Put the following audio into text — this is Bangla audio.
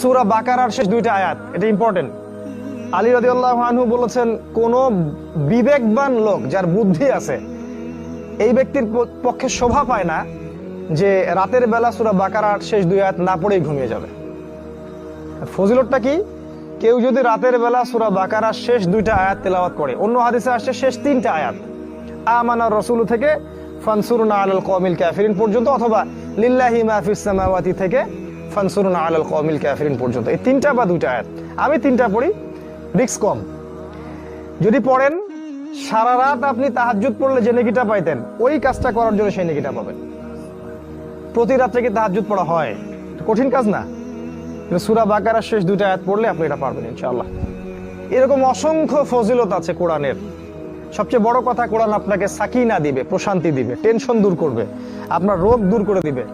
সুরা বাকারার শেষ দুইটা আয়াত, এটা ইম্পর্টেন্ট আলী রাদিউল্লাহ আনহু বলেছেন, কোন বিবেকবান লোক যার বুদ্ধি আছে, এই ব্যক্তির পক্ষে শোভা পায় না যে রাতের বেলা সুরা বাকারার শেষ দুই আয়াত না পড়েই ঘুমিয়ে যাবে। ফজিলতটা কি? কেউ যদি রাতের বেলা সুরা বাকারার শেষ দুইটা আয়াত তেলাওয়াত করে, অন্য হাদিসে আসছে শেষ তিনটা আয়াত। আমানা রসুল থেকে, ফানসুরুনা আলাল কমিল কাফিরিন পর্যন্ত, অথবা, লিল্লাহি মা ফিস সামাওয়াতি থেকে ফানসুরুনা কওমিল কাফিরিন পর্যন্ত। এই তিনটা বা আমি তিনটা পড়ি, রিস্ক কম। যদি পড়েন, সারা রাত আপনি পড়লে যে নেকিটা পাইতেন, ওই কাজটা করার জন্য সেই নেকিটা পাবেন। প্রতি রাত্রে কি তাহাজ্জুদ পড়া হয়? কঠিন কাজ না। সুরা বাকারার শেষ দুইটা আয়াত পড়লে আপনি এটা পারবেন, ইনশাআল্লাহ। এরকম অসংখ্য ফজিলত আছে কোরআনের। সবচেয়ে বড় কথা, কোরআন আপনাকে সাকিনা দিবে, প্রশান্তি দিবে, টেনশন দূর করবে, আপনার রোগ দূর করে দিবে।